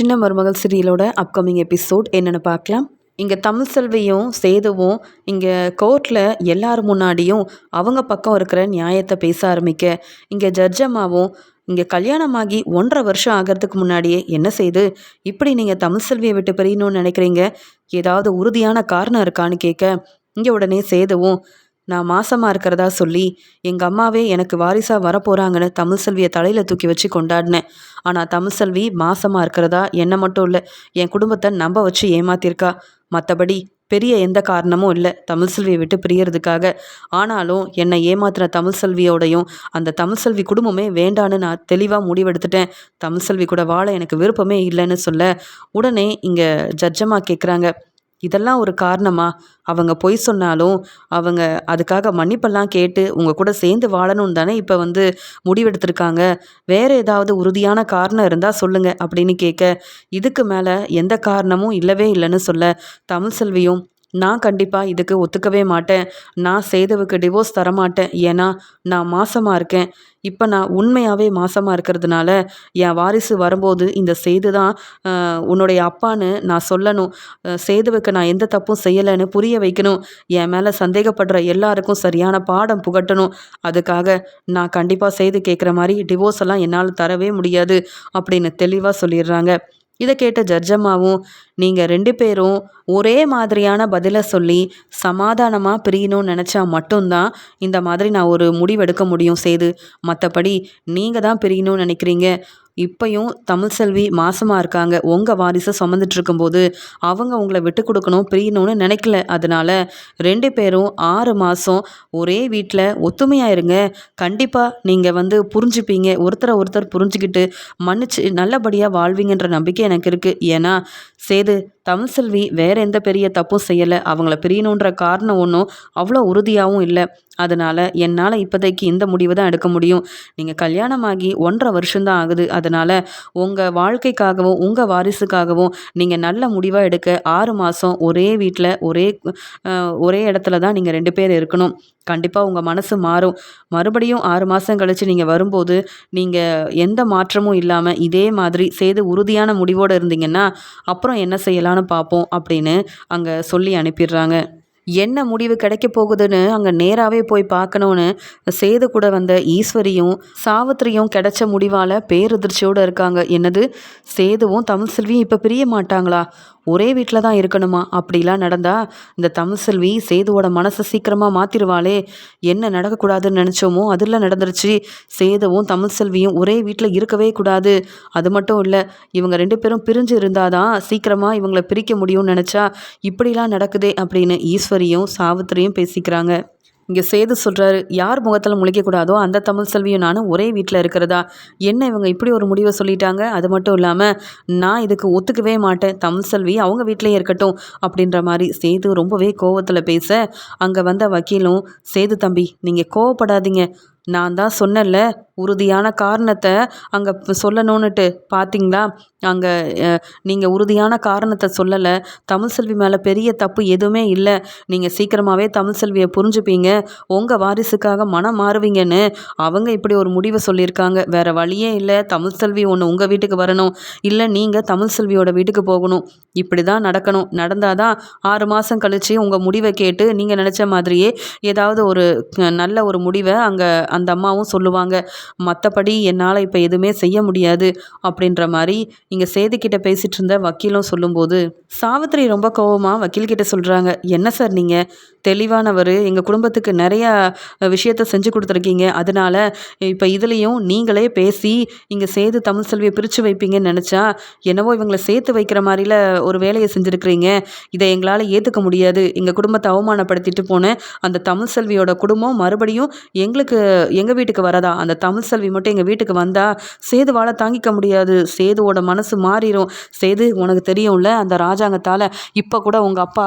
சின்ன மருமகள் சீரியலோட upcoming episode என்னென்னு பார்க்கலாம். இங்கே தமிழ் செல்வியும் சேதுவும் இங்கே கோர்ட்டில் எல்லார் முன்னாடியும் அவங்க பக்கம் இருக்கிற நியாயத்தை பேச ஆரம்பிக்க இங்கே ஜட்ஜம்மாவும் இங்கே கல்யாணமாகி ஒன்றரை வருஷம் ஆகிறதுக்கு முன்னாடியே என்ன செய்து இப்படி நீங்கள் தமிழ் செல்வியை விட்டு பிரியணும்னு நினைக்கிறீங்க? ஏதாவது உறுதியான காரணம் இருக்கான்னு கேட்க இங்கே உடனே சேதுவும் நான் மாசமாக இருக்கிறதா சொல்லி எங்கள் அம்மாவே எனக்கு வாரிசாக வரப்போகிறாங்கன்னு தமிழ் செல்வியை தலையில் தூக்கி வச்சு கொண்டாடினேன். ஆனால் தமிழ் செல்வி மாசமாக இருக்கிறதா என்ன மட்டும் இல்லை என் குடும்பத்தை நம்ப வச்சு ஏமாத்திருக்கா. மற்றபடி பெரிய எந்த காரணமும் இல்லை தமிழ் செல்வியை விட்டு பிரியறதுக்காக. ஆனாலும் என்னை ஏமாத்துற தமிழ் செல்வியோடையும் அந்த தமிழ் செல்வி குடும்பமே வேண்டான்னு நான் தெளிவாக முடிவெடுத்துட்டேன். தமிழ் செல்வி கூட வாழ எனக்கு விருப்பமே இல்லைன்னு சொல்ல உடனே இங்கே ஜட்ஜமாக கேட்குறாங்க இதெல்லாம் ஒரு காரணமா? அவங்க பொய் சொன்னாலும் அவங்க அதுக்காக மன்னிப்பெல்லாம் கேட்டு உங்கள் கூட சேர்ந்து வாழணும்னு தானே இப்போ வந்து முடிவெடுத்திருக்காங்க. வேறு ஏதாவது உறுதியான காரணம் இருந்தால் சொல்லுங்கள் அப்படின்னு கேட்க இதுக்கு மேலே எந்த காரணமும் இல்லவே இல்லைன்னு சொல்ல தமிழ் செல்வியும் நான் கண்டிப்பாக இதுக்கு ஒத்துக்கவே மாட்டேன். நான் சேதுவுக்கு டிவோர்ஸ் தரமாட்டேன். ஏன்னா நான் மாசமாக இருக்கேன். இப்போ நான் உண்மையாகவே மாசமாக இருக்கிறதுனால என் வாரிசு வரும்போது இந்த சேது தான் உன்னுடைய அப்பான்னு நான் சொல்லணும். சேதுவுக்கு நான் எந்த தப்பும் செய்யலைன்னு புரிய வைக்கணும். என் மேலே சந்தேகப்படுற எல்லாருக்கும் சரியான பாடம் புகட்டணும். அதுக்காக நான் கண்டிப்பாக செய்து கேட்குற மாதிரி டிவோர்ஸ் எல்லாம் என்னால் தரவே முடியாது அப்படின்னு தெளிவாக சொல்லிடுறாங்க. இதை கேட்ட ஜட்ஜம்மாவும் நீங்கள் ரெண்டு பேரும் ஒரே மாதிரியான பதிலை சொல்லி சமாதானமாக பிரியணும்னு நினச்சா மட்டும்தான் இந்த மாதிரி நான் ஒரு முடிவெடுக்க முடியும் செய்து மற்றபடி நீங்கள் தான் பிரியணும்னு நினைக்கிறீங்க. இப்பையும் தமிழ் செல்வி மாசமாக இருக்காங்க. உங்கள் வாரிசை சுமந்துட்டு இருக்கும்போது அவங்க உங்களை விட்டு கொடுக்கணும் பிரியணும்னு நினைக்கல. அதனால் ரெண்டு பேரும் ஆறு மாதம் ஒரே வீட்டில் ஒத்துமையாக இருங்க கண்டிப்பாக நீங்கள் வந்து புரிஞ்சுப்பீங்க. ஒருத்தரை ஒருத்தர் புரிஞ்சுக்கிட்டு மன்னிச்சு நல்லபடியாக வாழ்வீங்கன்ற நம்பிக்கை எனக்கு இருக்குது ஏன்னா சேது தமிழ் செல்வி வேற எந்த பெரிய தப்பும் செய்யலை. அவங்கள பிரியணுன்ற காரணம் ஒன்றும் அவ்வளோ உறுதியாகவும் இல்லை. அதனால் என்னால் இப்போதைக்கு இந்த முடிவு தான் எடுக்க முடியும். நீங்கள் கல்யாணமாகி ஒன்றரை வருஷம்தான் ஆகுது. அதனால் உங்கள் வாழ்க்கைக்காகவும் உங்கள் வாரிசுக்காகவும் நீங்கள் நல்ல முடிவாக எடுக்க ஆறு மாதம் ஒரே வீட்டில் ஒரே ஒரே இடத்துல தான் நீங்கள் ரெண்டு பேர் இருக்கணும். கண்டிப்பாக உங்கள் மனசு மாறும். மறுபடியும் ஆறு மாதம் கழித்து நீங்கள் வரும்போது நீங்கள் எந்த மாற்றமும் இல்லாமல் இதே மாதிரி செய்து உறுதியான முடிவோடு இருந்தீங்கன்னா அப்புறம் என்ன செய்யலாம்? செய்யலான்னு பார்ப்போம் அப்படின்னு அங்கே சொல்லி அனுப்பிடுறாங்க. என்ன முடிவு கிடைக்க போகுதுன்னு அங்கே நேராகவே போய் பார்க்கணுன்னு சேது கூட வந்த ஈஸ்வரியும் சாவித்திரியும் கிடைச்ச முடிவால் பேரதிர்ச்சியோடு இருக்காங்க. என்னது? சேதுவும் தமிழ் செல்வியும் இப்போ பிரிய மாட்டாங்களா? ஒரே வீட்டில் தான் இருக்கணுமா? அப்படிலாம் நடந்தால் இந்த தமிழ்செல்வி சேதுவோட மனசை சீக்கிரமாக மாற்றிடுவாளே என்ன நடக்கக்கூடாதுன்னு நினச்சோமோ அதில் நடந்துருச்சு. சேதவும் தமிழ் செல்வியும் ஒரே வீட்டில் இருக்கவே கூடாது. அது மட்டும் இல்லை இவங்க ரெண்டு பேரும் பிரிஞ்சு இருந்தாதான் சீக்கிரமாக இவங்களை பிரிக்க முடியும்னு நினச்சா இப்படிலாம் நடக்குதே அப்படின்னு ஈஸ்வரியும் சாவித்திரியும் பேசிக்கிறாங்க. இங்கே சேது சொல்கிறாரு யார் முகத்தில் முழிக்கக்கூடாதோ அந்த தமிழ் செல்வியும் நானும் ஒரே வீட்டில் இருக்கிறதா? என்ன இவங்க இப்படி ஒரு முடிவை சொல்லிட்டாங்க? அது மட்டும் இல்லாமல் நான் இதுக்கு ஒத்துக்கவே மாட்டேன். தமிழ் செல்வி அவங்க வீட்டிலேயே இருக்கட்டும் அப்படின்ற மாதிரி சேது ரொம்பவே கோவத்தில் பேச அங்கே வந்த வக்கீலும் சேது தம்பி நீங்கள் கோவப்படாதீங்க. நான் தான் சொன்னேன்ல உறுதியான காரணத்தை அங்கே சொல்லணுன்னுட்டு பார்த்தீங்களா அங்கே நீங்கள் உறுதியான காரணத்தை சொல்லலை. தமிழ் செல்வி மேலே பெரிய தப்பு எதுவுமே இல்லை. நீங்கள் சீக்கிரமாகவே தமிழ் செல்வியை புரிஞ்சுப்பீங்க. உங்கள் வாரிசுக்காக மனம் மாறுவீங்கன்னு அவங்க இப்படி ஒரு முடிவை சொல்லியிருக்காங்க. வேறு வழியே இல்லை. தமிழ் செல்வி ஒன்று உங்கள் வீட்டுக்கு வரணும். இல்லை நீங்கள் தமிழ் செல்வியோட வீட்டுக்கு போகணும். இப்படி தான் நடக்கணும். நடந்தால் தான் ஆறு மாதம் கழித்து உங்கள் முடிவை கேட்டு நீங்கள் நினச்ச மாதிரியே ஏதாவது ஒரு நல்ல ஒரு முடிவை அங்கே அந்த அம்மாவும் சொல்லுவாங்க. மற்றபடி என்னால் இப்போ எதுவுமே செய்ய முடியாது அப்படின்ற மாதிரி இங்கே சேதுக்கிட்ட பேசிகிட்டு இருந்த வக்கீலும் சொல்லும்போது சாவித்திரி ரொம்ப கோவமாக வக்கீல்கிட்ட சொல்கிறாங்க என்ன சார் நீங்கள் தெளிவானவர். எங்கள் குடும்பத்துக்கு நிறையா விஷயத்த செஞ்சு கொடுத்துருக்கீங்க. அதனால் இப்போ இதுலேயும் நீங்களே பேசி இங்கே சேது தமிழ் செல்வியை பிரித்து வைப்பீங்கன்னு நினச்சா என்னவோ இவங்களை சேர்த்து வைக்கிற மாதிரில ஒரு வேலையை செஞ்சுருக்கிறீங்க. இதை எங்களால் ஏற்றுக்க முடியாது. எங்கள் குடும்பத்தை அவமானப்படுத்திட்டு போனேன் அந்த தமிழ் செல்வியோட குடும்பம் மறுபடியும் எங்களுக்கு எங்கள் வீட்டுக்கு வரதா? அந்த தமிழ் தமிழ்செல்வி மட்டும் எங்கள் வீட்டுக்கு வந்தால் சேதுவால் தாங்கிக்க முடியாது. சேதுவோட மனசு மாறிடும் சேது உனக்கு தெரியும்ல அந்த ராஜாங்கத்தால் இப்போ கூட உங்கள் அப்பா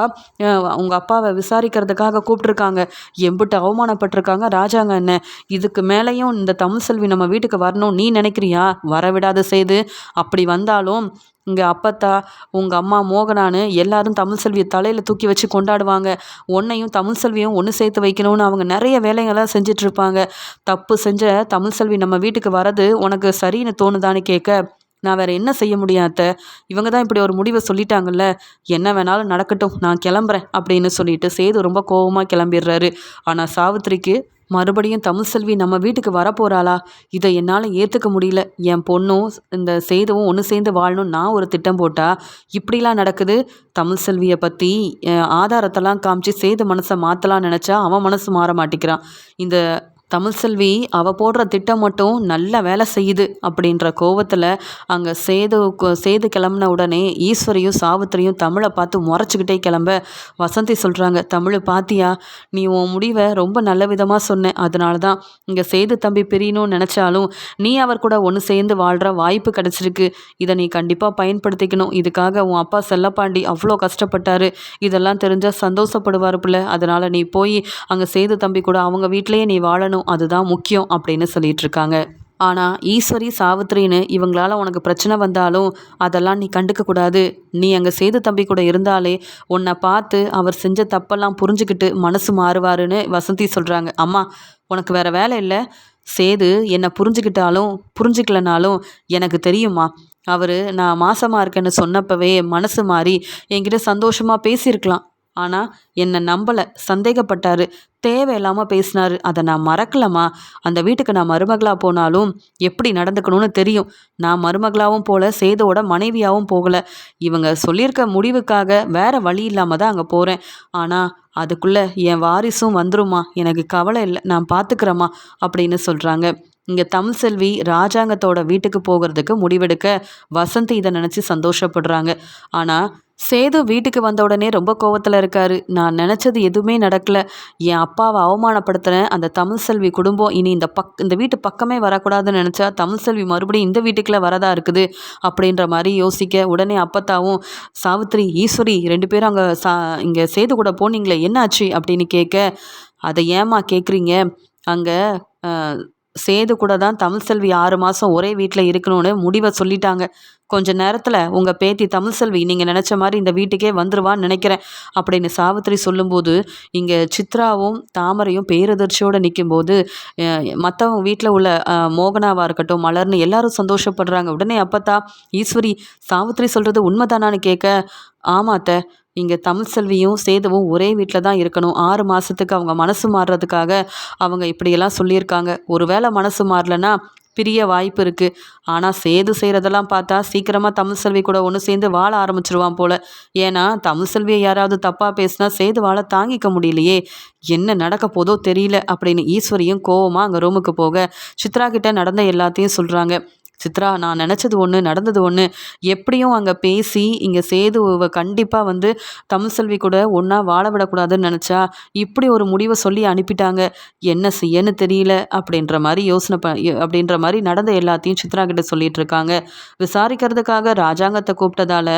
உங்கள் அப்பாவை விசாரிக்கிறதுக்காக கூப்பிட்ருக்காங்க எம்பிட்டு அவமானப்பட்டிருக்காங்க ராஜாங்க என்ன? இதுக்கு மேலேயும் இந்த தமிழ்செல்வி நம்ம வீட்டுக்கு வரணும். நீ நினைக்கிறியா? வரவிடாத செய்து அப்படி வந்தாலும் இங்கே அப்பத்தா உங்கள் அம்மா மோகனான்னு எல்லாரும் தமிழ் செல்வியை தலையில் தூக்கி வச்சு கொண்டாடுவாங்க. உன்னையும் தமிழ் செல்வியும் ஒன்று சேர்த்து வைக்கணும்னு அவங்க நிறைய வேலைகள்லாம் செஞ்சிட்ருப்பாங்க. தப்பு செஞ்ச தமிழ் செல்வி நம்ம வீட்டுக்கு வரது உனக்கு சரின்னு தோணுதான்னு கேட்க நான் வேறு என்ன செய்ய முடியும் அத்தை? இவங்க தான் இப்படி ஒரு முடிவை சொல்லிட்டாங்கல்ல என்ன வேணாலும் நடக்கட்டும் நான் கிளம்புறேன் அப்படின்னு சொல்லிட்டு சேது ரொம்ப கோவமாக கிளம்பிடுறாரு. ஆனால் சாவித்திரிக்கு மறுபடியும் தமிழ் செல்வி நம்ம வீட்டுக்கு வரப்போகிறாளா இதை என்னால் ஏற்றுக்க முடியல. என் பொண்ணும் இந்த செய்தவும் ஒன்று சேர்ந்து வாழணும் நான் ஒரு திட்டம் போட்டால் இப்படிலாம் நடக்குது? தமிழ் செல்வியை பற்றி ஆதாரத்தெல்லாம் காமிச்சு சேது மனசை மாற்றலாம்னு நினச்சா அவன் மனசு மாற மாட்டேங்கிறான். இந்த தமிழ் செல்வி அவள் போடுற திட்டம் மட்டும் நல்ல வேலை செய்யுது அப்படின்ற கோவத்தில் அங்கே சேது சேது கிளம்புன உடனே ஈஸ்வரியும் சாவித்திரியும் தமிழை பார்த்து முறைச்சிக்கிட்டே கிளம்ப வசந்தி சொல்கிறாங்க தமிழ் பாத்தியா நீ உன் முடிவை ரொம்ப நல்ல விதமாக சொன்ன. அதனால தான் இங்கே சேது தம்பி பிரியணும்னு நினச்சாலும் நீ அவர் கூட ஒன்று சேர்ந்து வாழ்கிற வாய்ப்பு கிடச்சிருக்கு. இதை நீ கண்டிப்பாக பயன்படுத்திக்கணும். இதுக்காக உன் அப்பா செல்லப்பாண்டி அவ்வளோ கஷ்டப்பட்டாரு. இதெல்லாம் தெரிஞ்சால் சந்தோஷப்படுவார் பிள்ளை. அதனால் நீ போய் அங்கே சேது தம்பி கூட அவங்க வீட்டிலேயே நீ வாழணும். அதுதான் முக்கியம் அப்படின்னு சொல்லிட்டு இருக்காங்க ஆனால் ஈஸ்வரி சாவித்திரின்னு இவங்களால உனக்கு பிரச்சனை வந்தாலும் அதெல்லாம் நீ கண்டுக்கக்கூடாது நீ அங்கே சேது தம்பி கூட இருந்தாலே உன்னை பார்த்து அவர் செஞ்ச தப்பெல்லாம் புரிஞ்சுக்கிட்டு மனசு மாறுவாருன்னு வசந்தி சொல்கிறாங்க அம்மா உனக்கு வேற வேலை இல்லை. சேது என்னை புரிஞ்சுக்கிட்டாலும் புரிஞ்சுக்கலனாலும் எனக்கு தெரியுமா அவர் நான் மாசமாக இருக்கேன்னு சொன்னப்பவே மனசு மாறி என்கிட்ட சந்தோஷமாக பேசியிருக்கலாம். ஆனால் என்னை நம்பலை. சந்தேகப்பட்டார். தேவையில்லாமல் பேசினார். அதை நான் மறக்கலம்மா. அந்த வீட்டுக்கு நான் மருமகளாக போனாலும் எப்படி நடந்துக்கணும்னு தெரியும். நான் மருமகளாகவும் போகல சேதோட மனைவியாகவும் போகலை. இவங்க சொல்லியிருக்க முடிவுக்காக வேற வழி இல்லாமல் தான் அங்கே போகிறேன் ஆனால் அதுக்குள்ளே என் வாரிசும் வந்துருமா எனக்கு கவலை இல்லை. நான் பார்த்துக்கிறேம்மா அப்படின்னு சொல்கிறாங்க இங்கே தமிழ் செல்வி ராஜாங்கத்தோட வீட்டுக்கு போகிறதுக்கு முடிவெடுக்க வசந்தி இதை நினச்சி சந்தோஷப்படுறாங்க. ஆனால் சேது வீட்டுக்கு வந்த உடனே ரொம்ப கோவத்தில் இருக்காரு. நான் நினச்சது எதுவுமே நடக்கல. என் அப்பாவை அவமானப்படுத்துகிறேன் அந்த தமிழ் செல்வி குடும்பம் இனி இந்த பக் இந்த வீட்டு பக்கமே வரக்கூடாதுன்னு நினச்சா தமிழ் செல்வி மறுபடியும் இந்த வீட்டுக்குள்ளே வரதா இருக்குது? அப்படின்ற மாதிரி யோசிக்க உடனே அப்பத்தாவும் சாவித்ரி ஈஸ்வரி ரெண்டு பேரும் அங்கே சா இங்கே சேது கூட போனீங்களே என்னாச்சு? அப்படின்னு கேட்க அதை ஏமா கேட்குறீங்க அங்கே சேது கூட தான் தமிழ் செல்வி ஆறு மாதம் ஒரே வீட்டில் இருக்கணும்னு முடிவை சொல்லிட்டாங்க. கொஞ்ச நேரத்தில் உங்கள் பேத்தி தமிழ் செல்வி நீங்கள் நினச்ச மாதிரி இந்த வீட்டுக்கே வந்துருவான்னு நினைக்கிறேன் அப்படின்னு சாவித்திரி சொல்லும்போது இங்கே சித்ராவும் தாமரையும் பேரதிர்ச்சியோடு நிற்கும்போது மற்றவங்க வீட்டில் உள்ள மோகனாவாக இருக்கட்டும் மலர்னு எல்லாரும் சந்தோஷப்படுறாங்க. உடனே அப்பத்தா ஈஸ்வரி சாவித்திரி சொல்கிறது உண்மைதானான்னு கேட்க ஆமாத்த இங்கே தமிழ் செல்வியும் சேதுவும் ஒரே வீட்டில் தான் இருக்கணும். ஆறு மாதத்துக்கு அவங்க மனசு மாறுறதுக்காக அவங்க இப்படியெல்லாம் சொல்லியிருக்காங்க. ஒருவேளை மனசு மாறலன்னா பிரிய வாய்ப்பு இருக்குது ஆனால் சேது செய்கிறதெல்லாம் பார்த்தா சீக்கிரமாக தமிழ் செல்வி கூட ஒன்று சேர்ந்து வாழ ஆரம்பிச்சிருவான் போல். ஏன்னா தமிழ் செல்வியை யாராவது தப்பாக பேசினா சேது வாழ தாங்கிக்க முடியலையே. என்ன நடக்க போதோ தெரியல அப்படின்னு ஈஸ்வரியும் கோவமாக அங்கே ரூமுக்கு போக சித்ரா கிட்ட நடந்த எல்லாத்தையும் சொல்கிறாங்க சித்ரா நான் நினச்சது ஒன்று நடந்தது ஒன்று எப்படியும் அங்கே பேசி இங்கே சேதுவை கண்டிப்பாக வந்து தமிழ் செல்வி கூட ஒன்றா வாழ விடக்கூடாதுன்னு நினச்சா இப்படி ஒரு முடிவை சொல்லி அனுப்பிட்டாங்க. என்ன செய்யன்னு தெரியல அப்படின்ற மாதிரி யோசனை ப அப்படின்ற மாதிரி நடந்த எல்லாத்தையும் சித்ரா கிட்ட சொல்லிட்டு இருக்காங்க. விசாரிக்கிறதுக்காக ராஜாங்கத்தை கூப்பிட்டதால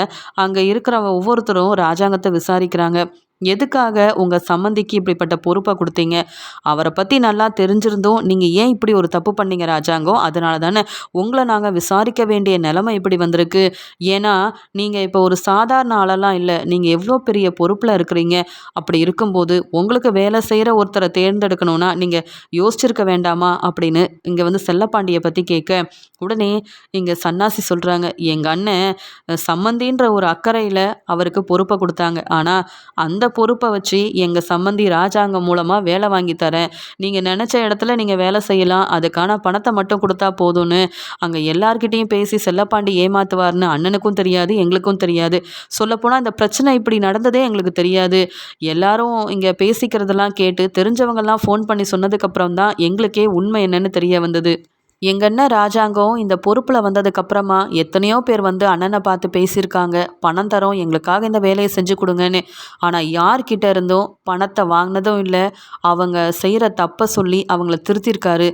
அங்கே இருக்கிற ஒவ்வொருத்தரும் ராஜாங்கத்தை விசாரிக்கிறாங்க. எதுக்காக உங்கள் சம்மந்திக்கு இப்படிப்பட்ட பொறுப்பை கொடுத்தீங்க? அவரை பற்றி நல்லா தெரிஞ்சிருந்தோம் நீங்கள் ஏன் இப்படி ஒரு தப்பு பண்ணீங்க ராஜாங்கோ? அதனால தானே உங்களை நாங்கள் விசாரிக்க வேண்டிய நிலைமை இப்படி வந்திருக்கு. ஏன்னா நீங்கள் இப்போ ஒரு சாதாரண ஆளெல்லாம் இல்லை. நீங்கள் எவ்வளோ பெரிய பொறுப்பில் இருக்கிறீங்க? அப்படி இருக்கும்போது உங்களுக்கு வேலை செய்கிற ஒருத்தரை தேர்ந்தெடுக்கணும்னா நீங்கள் யோசிச்சிருக்க வேண்டாமா? அப்படின்னு இங்கே வந்து செல்லப்பாண்டியை பற்றி கேட்க உடனே இங்கே சன்னாசி சொல்கிறாங்க எங்கள் அண்ணன் சம்மந்தின்ற ஒரு அக்கறையில் அவருக்கு பொறுப்பை கொடுத்தாங்க. ஆனால் அந்த பொறுப்பை வச்சு எங்கள் சம்மந்தி ராஜாங்கம் மூலமாக வேலை வாங்கி தரேன். நீங்கள் நினச்ச இடத்துல நீங்கள் வேலை செய்யலாம். அதுக்கான பணத்தை மட்டும் கொடுத்தா போதும்னு அங்கே எல்லார்கிட்டேயும் பேசி செல்லப்பாண்டி ஏமாத்துவார்னு அண்ணனுக்கும் தெரியாது எங்களுக்கும் தெரியாது. சொல்லப்போனால் இந்த பிரச்சனை இப்படி நடந்ததே எங்களுக்கு தெரியாது. எல்லாரும் இங்கே பேசிக்கிறதெல்லாம் கேட்டு தெரிஞ்சவங்கெல்லாம் ஃபோன் பண்ணி சொன்னதுக்கப்புறம் தான் எங்களுக்கே உண்மை என்னன்னு தெரிய வந்தது. எங்கள் அண்ணன் ராஜாங்கம் இந்த பொறுப்பில் வந்ததுக்கப்புறமா எத்தனையோ பேர் வந்து அண்ணனை பார்த்து பேசியிருக்காங்க. பணம் தரோம் எங்களுக்காக இந்த வேலையை செஞ்சு கொடுங்கன்னு. ஆனால் யார்கிட்ட இருந்தும் பணத்தை வாங்கினதும் இல்லை. அவங்க செய்கிற தப்பை சொல்லி அவங்கள திருத்திருக்காரு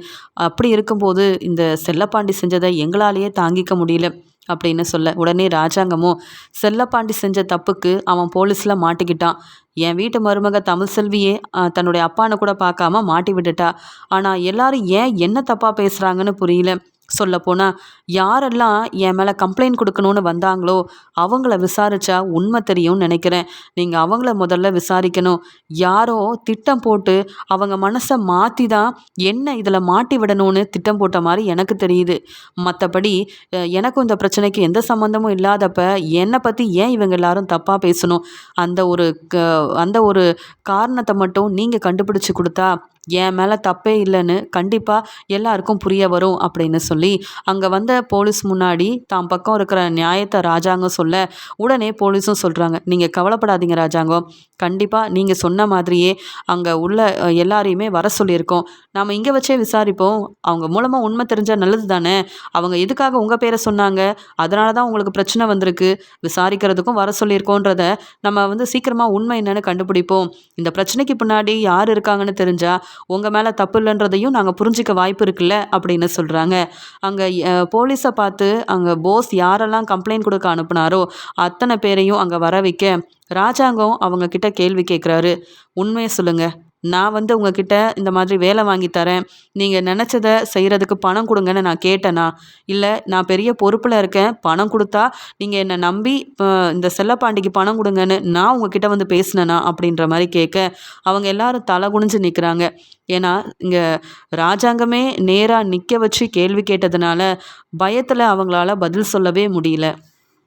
அப்படி இருக்கும்போது இந்த செல்லப்பாண்டி செஞ்சதை எங்களாலேயே தாங்கிக்க முடியல. அப்படின்னு சொல்ல உடனே ராஜாங்கமும் செல்லப்பாண்டி செஞ்ச தப்புக்கு அவன் போலீஸில் மாட்டிக்கிட்டான். என் வீட்டு மருமக தமிழ் செல்வியே தன்னுடைய அப்பானை கூட பார்க்காம மாட்டி விட்டுட்டா. ஆனால் எல்லாரும் ஏன் என்ன தப்பாக பேசுகிறாங்கன்னு புரியல. சொல்லப்போனால் யாரெல்லாம் என் மேலே கம்ப்ளைண்ட் கொடுக்கணுன்னு வந்தாங்களோ அவங்கள விசாரித்தா உண்மை தெரியும்னு நினைக்கிறேன். நீங்கள் அவங்கள முதல்ல விசாரிக்கணும். யாரோ திட்டம் போட்டு அவங்க மனசை மாற்றி தான் என்ன இதில் மாட்டி விடணும்னு திட்டம் போட்ட மாதிரி எனக்கு தெரியுது. மற்றபடி எனக்கும் இந்த பிரச்சனைக்கு எந்த சம்மந்தமும் இல்லாதப்ப என்னை பற்றி ஏன் இவங்க எல்லாரும் தப்பாக பேசணும்? அந்த ஒரு க அந்த ஒரு காரணத்தை மட்டும் நீங்கள் கண்டுபிடிச்சி கொடுத்தா என் மேலே தப்பே இல்லைன்னு கண்டிப்பாக எல்லாருக்கும் புரிய வரும் அப்படின்னு சொல்லி அங்கே வந்த போலீஸ் முன்னாடி தான் பக்கம் இருக்கிற நியாயத்தை ராஜாங்கம் சொல்ல உடனே போலீஸும் சொல்கிறாங்க நீங்கள் கவலைப்படாதீங்க ராஜாங்கம் கண்டிப்பாக நீங்கள் சொன்ன மாதிரியே அங்கே உள்ள எல்லாரையுமே வர சொல்லியிருக்கோம். நாம் இங்கே வச்சே விசாரிப்போம். அவங்க மூலமாக உண்மை தெரிஞ்சால் நல்லது தானே? அவங்க எதுக்காக உங்கள் பேரை சொன்னாங்க? அதனால தான் உங்களுக்கு பிரச்சனை வந்திருக்கு. விசாரிக்கிறதுக்கும் வர சொல்லியிருக்கோன்றத நம்ம வந்து சீக்கிரமாக உண்மை என்னென்னு கண்டுபிடிப்போம். இந்த பிரச்சனைக்கு பின்னாடி யார் இருக்காங்கன்னு தெரிஞ்சால் உங்கள் மேலே தப்பு இல்லைன்றதையும் நாங்கள் புரிஞ்சிக்க வாய்ப்பு இருக்குல்ல அப்படின்னு சொல்கிறாங்க அங்கே போலீஸை பார்த்து அங்கே போஸ் யாரெல்லாம் கம்ப்ளைண்ட் கொடுக்க அனுப்புனாரோ அத்தனை பேரையும் அங்கே வர வைக்க ராஜாங்கம் அவங்க கிட்ட கேள்வி கேட்குறாரு உண்மையை சொல்லுங்கள் நான் வந்து உங்ககிட்ட இந்த மாதிரி வேலை வாங்கி தரேன். நீங்கள் நினச்சத செய்கிறதுக்கு பணம் கொடுங்கன்னு நான் கேட்டேனா? இல்லை நான் பெரிய பொறுப்பில் இருக்கேன். பணம் கொடுத்தா நீங்கள் என்னை நம்பி இந்த செல்லப்பாண்டிக்கு பணம் கொடுங்கன்னு நான் உங்ககிட்ட வந்து பேசினேனா? அப்படின்ற மாதிரி கேட்க அவங்க எல்லாரும் தலை குனிஞ்சு நிற்கிறாங்க ஏன்னா இங்கே ராஜாங்கமே நேராக நிற்க வச்சு கேள்வி கேட்டதுனால பயத்தில் அவங்களால பதில் சொல்லவே முடியல.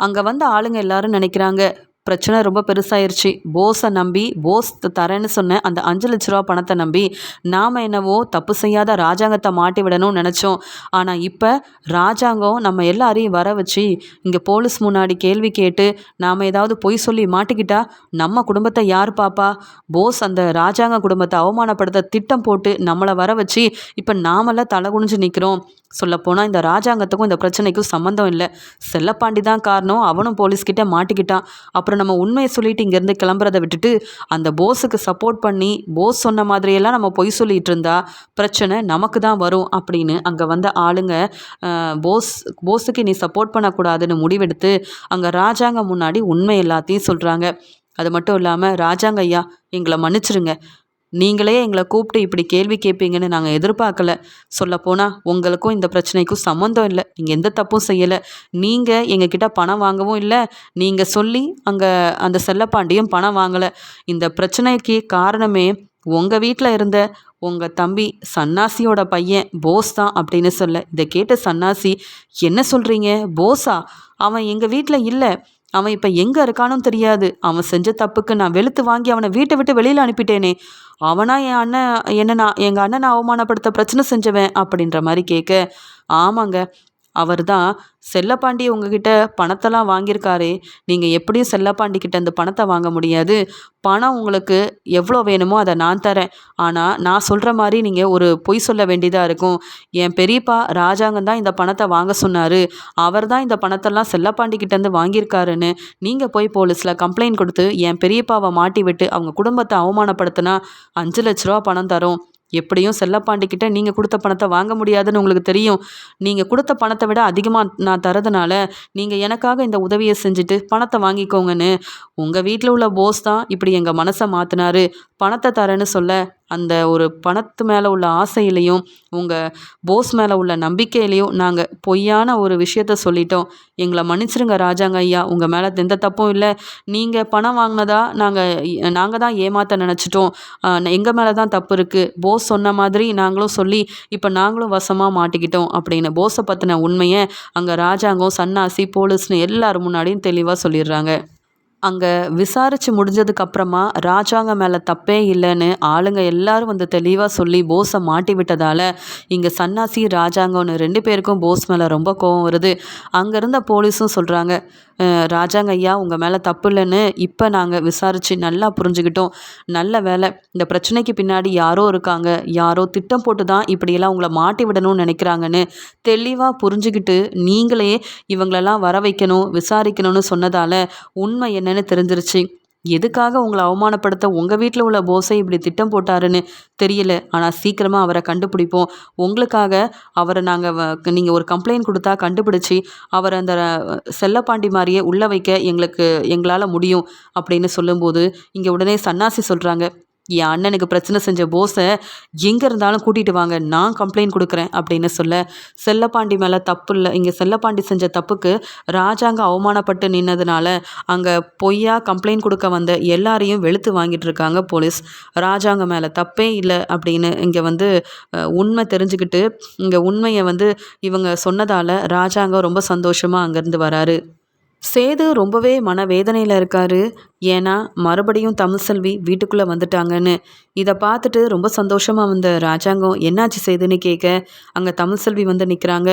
அங்கே வந்த ஆளுங்க எல்லாரும் நினைக்கிறாங்க பிரச்சனை ரொம்ப பெருசாயிருச்சு. போஸை நம்பி போஸ் தரேன்னு சொன்ன அந்த அஞ்சு லட்ச ரூபா பணத்தை நம்பி நாம் என்னவோ தப்பு செய்யாத ராஜாங்கத்தை மாட்டி விடணும்னு நினச்சோம். ஆனால் இப்போ ராஜாங்கம் நம்ம எல்லாரையும் வர வச்சு இங்கே போலீஸ் முன்னாடி கேள்வி கேட்டு நாம் ஏதாவது பொய் சொல்லி மாட்டிக்கிட்டா நம்ம குடும்பத்தை யார் பாப்பா? போஸ் அந்த ராஜாங்க குடும்பத்தை அவமானப்படுத்த திட்டம் போட்டு நம்மளை வர வச்சு இப்போ நாமெல்லாம் தலை குனிஞ்சு நிற்கிறோம் சொல்லப்போனால் இந்த ராஜாங்கத்துக்கும் இந்த பிரச்சனைக்கும் சம்மந்தம் இல்லை. செல்லப்பாண்டி தான் காரணம். அவனும் போலீஸ்கிட்ட மாட்டிக்கிட்டான். அப்புறம் நம்ம உண்மையை சொல்லிட்டு இங்கேருந்து கிளம்புறதை விட்டுட்டு அந்த போஸுக்கு சப்போர்ட் பண்ணி போஸ் சொன்ன மாதிரியெல்லாம் நம்ம பொய் சொல்லிகிட்டு இருந்தா பிரச்சனை நமக்கு தான் வரும் அப்படின்னு அங்கே வந்த ஆளுங்க போஸ் போஸுக்கு நீ சப்போர்ட் பண்ணக்கூடாதுன்னு முடிவெடுத்து அங்கே ராஜாங்க முன்னாடி உண்மை எல்லாத்தையும் சொல்கிறாங்க அது மட்டும் இல்லாமல் ராஜாங்க ஐயா எங்களை மன்னிச்சிருங்க. நீங்களே எங்களை கூப்பிட்டு இப்படி கேள்வி கேட்பீங்கன்னு நாங்கள் எதிர்பார்க்கல. சொல்லப்போனால் உங்களுக்கும் இந்த பிரச்சனைக்கும் சம்மந்தம் இல்லை. நீங்கள் எந்த தப்பும் செய்யலை. நீங்கள் எங்ககிட்ட பணம் வாங்கவும் இல்லை. நீங்கள் சொல்லி அங்கே அந்த செல்லப்பாண்டியும் பணம் வாங்கலை. இந்த பிரச்சனைக்கு காரணமே உங்கள் வீட்டில் இருந்த உங்கள் தம்பி சன்னாசியோட பையன் போஸ் தான் அப்படின்னு சொல்ல. இதை கேட்ட சன்னாசி என்ன சொல்கிறீங்க போஸா? அவன் எங்கள் வீட்டில் இல்லை. அவன் இப்போ எங்கே இருக்கானும் தெரியாது. அவன் செஞ்ச தப்புக்கு நான் வெளுத்து வாங்கி அவனை வீட்டை விட்டு வெளியில் அனுப்பிட்டேனே. அவனா என் அண்ணன் என்ன நான் எங்கள் அண்ணனை அவமானப்படுத்த பிரச்சனை செஞ்சவன் அப்படின்ற மாதிரி கேட்க ஆமாங்க அவர் தான் செல்லப்பாண்டி உங்ககிட்ட பணத்தெல்லாம் வாங்கியிருக்காரே நீங்கள் எப்படியும் செல்லப்பாண்டி கிட்ட பணத்தை வாங்க முடியாது. பணம் உங்களுக்கு எவ்வளோ வேணுமோ அதை நான் தரேன். ஆனால் நான் சொல்கிற மாதிரி நீங்கள் ஒரு பொய் சொல்ல வேண்டியதாக இருக்கும். என் பெரியப்பா ராஜாங்கம் தான் இந்த பணத்தை வாங்க சொன்னார். அவர் தான் இந்த பணத்தெல்லாம் செல்லப்பாண்டி கிட்டேருந்து வாங்கியிருக்காருன்னு நீங்கள் போய் போலீஸில் கம்ப்ளைண்ட் கொடுத்து என் பெரியப்பாவை மாட்டி விட்டு அவங்க குடும்பத்தை அவமானப்படுத்தினா அஞ்சு லட்ச ரூபா பணம் தரும். எப்படியும் செல்லப்பாண்டிக்கிட்ட நீங்கள் கொடுத்த பணத்தை வாங்க முடியாதுன்னு உங்களுக்கு தெரியும். நீங்கள் கொடுத்த பணத்தை விட அதிகமாக நான் தரதுனால நீங்கள் எனக்காக இந்த உதவியை செஞ்சுட்டு பணத்தை வாங்கிக்கோங்கன்னு. உங்கள் வீட்டில் உள்ள போஸ் தான் இப்படி எங்கள் மனசை மாற்றினாரு பணத்தை தரேன்னு சொல்ல அந்த ஒரு பணத்து மேலே உள்ள ஆசையிலையும் உங்கள் போஸ் மேலே உள்ள நம்பிக்கையிலையும் நாங்கள் பொய்யான ஒரு விஷயத்த சொல்லிட்டோம். எங்களை மன்னிச்சிருங்க ராஜாங்க ஐயா உங்கள் மேலே எந்த தப்பும் இல்லை. நீங்கள் பணம் வாங்கினதா நாங்கள் நாங்கள் தான் ஏமாற்ற நினச்சிட்டோம். எங்கள் மேலே தான் தப்பு இருக்குது போஸ் சொன்ன மாதிரி நாங்களும் சொல்லி இப்போ நாங்களும் வசமாக மாட்டிக்கிட்டோம் அப்படின்னு போஸை பற்றின உண்மையை அங்கே ராஜாங்கம் சன்னாசி போலீஸ்னு எல்லோரும் முன்னாடியும் தெளிவாக சொல்லிடுறாங்க. அங்கே விசாரித்து முடிஞ்சதுக்கப்புறமா ராஜாங்க மேலே தப்பே இல்லைன்னு ஆளுங்க எல்லாரும் வந்து தெளிவாக சொல்லி போஸை மாட்டி விட்டதால் இங்கே சன்னாசி ராஜாங்கன்னு ரெண்டு பேருக்கும் போஸ் மேலே ரொம்ப கோவம் வருது. அங்கே இருந்த போலீஸும் சொல்கிறாங்க ராஜாங்க ஐயா உங்கள் மேலே தப்பு இல்லைன்னு இப்போ நாங்கள் விசாரித்து நல்லா புரிஞ்சுக்கிட்டோம். நல்ல வேலை. இந்த பிரச்சனைக்கு பின்னாடி யாரோ இருக்காங்க. யாரோ திட்டம் போட்டு தான் இப்படியெல்லாம் உங்களை மாட்டி விடணும்னு நினைக்கிறாங்கன்னு தெளிவாக புரிஞ்சுக்கிட்டு நீங்களே இவங்களெல்லாம் வர வைக்கணும் விசாரிக்கணும்னு சொன்னதால் உண்மை என்ன என்னன்னு தெரிஞ்சிருச்சு. எதுக்காக உங்களை அவமானப்படுத்த உங்கள் வீட்டில் உள்ள போஸை இப்படி திட்டம் போட்டாருன்னு தெரியல. ஆனால் சீக்கிரமாக அவரை கண்டுபிடிப்போம். உங்களுக்காக அவரை நாங்கள் நீங்கள் ஒரு கம்ப்ளைண்ட் கொடுத்தா கண்டுபிடிச்சி அவரை அந்த செல்லப்பாண்டி மாதிரியே உள்ளே வைக்க எங்களுக்கு எங்களால் முடியும் அப்படின்னு சொல்லும்போது இங்கே உடனே சன்னாசி சொல்கிறாங்க என் அண்ணனுக்கு பிரச்சனை செஞ்ச போஸை எங்கே இருந்தாலும் கூட்டிகிட்டு வாங்க நான் கம்ப்ளைண்ட் கொடுக்குறேன் அப்படின்னு சொல்ல. செல்லப்பாண்டி மேலே தப்பு இல்லை. இங்கே செல்லப்பாண்டி செஞ்ச தப்புக்கு ராஜாங்க அவமானப்பட்டு நின்னதுனால அங்கே பொய்யா கம்ப்ளைண்ட் கொடுக்க வந்த எல்லாரையும் வெளுத்து வாங்கிட்டு இருக்காங்க போலீஸ். ராஜாங்க மேலே தப்பே இல்லை அப்படின்னு இங்கே வந்து உண்மை தெரிஞ்சுக்கிட்டு இங்கே உண்மையை வந்து இவங்க சொன்னதால் ராஜாங்க ரொம்ப சந்தோஷமாக அங்கேருந்து வராரு. சேது ரொம்பவே மனவேதனையில் இருக்கார். ஏன்னா மறுபடியும் தமிழ்செல்வி வீட்டுக்குள்ளே வந்துட்டாங்கன்னு. இதை பார்த்துட்டு ரொம்ப சந்தோஷமாக வந்த ராஜாங்கம் என்னாச்சு சேதுன்னு கேட்க? அங்கே தமிழ்செல்வி வந்து நிற்கிறாங்க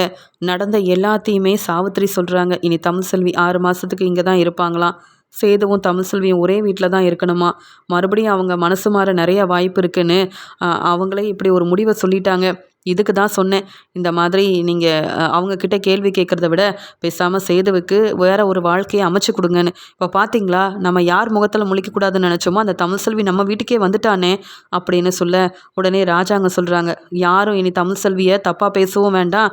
நடந்த எல்லாத்தையுமே சாவித்திரி சொல்கிறாங்க இனி தமிழ்செல்வி ஆறு மாதத்துக்கு இங்கே தான் இருப்பாங்களாம். சேதுவும் தமிழ்செல்வியும் ஒரே வீட்டில் தான் இருக்கணுமா? மறுபடியும் அவங்க மனசு மாற நிறைய வாய்ப்பு இருக்குன்னு அவங்களே இப்படி ஒரு முடிவை சொல்லிட்டாங்க. இதுக்கு தான் சொன்னேன். இந்த மாதிரி நீங்கள் அவங்கக்கிட்ட கேள்வி கேட்குறத விட பேசாமல் சேதுவுக்கு வேறு ஒரு வாழ்க்கையை அமைச்சு கொடுங்கன்னு. இப்போ பார்த்தீங்களா நம்ம யார் முகத்தில் முழிக்கக்கூடாதுன்னு நினச்சோமோ அந்த தமிழ் செல்வி நம்ம வீட்டுக்கே வந்துட்டானே அப்படின்னு சொல்ல உடனே ராஜாங்க சொல்கிறாங்க யாரும் இனி தமிழ் செல்வியை தப்பாக பேசவும் வேண்டாம்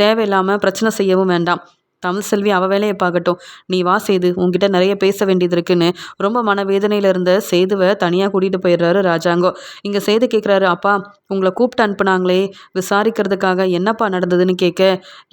தேவையில்லாமல் பிரச்சனை செய்யவும் வேண்டாம். தமிழ் செல்வி அவள் வேலையை பார்க்கட்டும். நீ வா சேது உங்ககிட்ட நிறைய பேச வேண்டியது இருக்குன்னு ரொம்ப மனவேதனையில் இருந்த சேதுவை தனியாக கூட்டிகிட்டு போயிடுறாரு ராஜாங்கோ. இங்கே சேது கேட்குறாரு அப்பா உங்களை கூப்பிட்டு அனுப்புனாங்களே விசாரிக்கிறதுக்காக என்னப்பா நடந்ததுன்னு கேட்க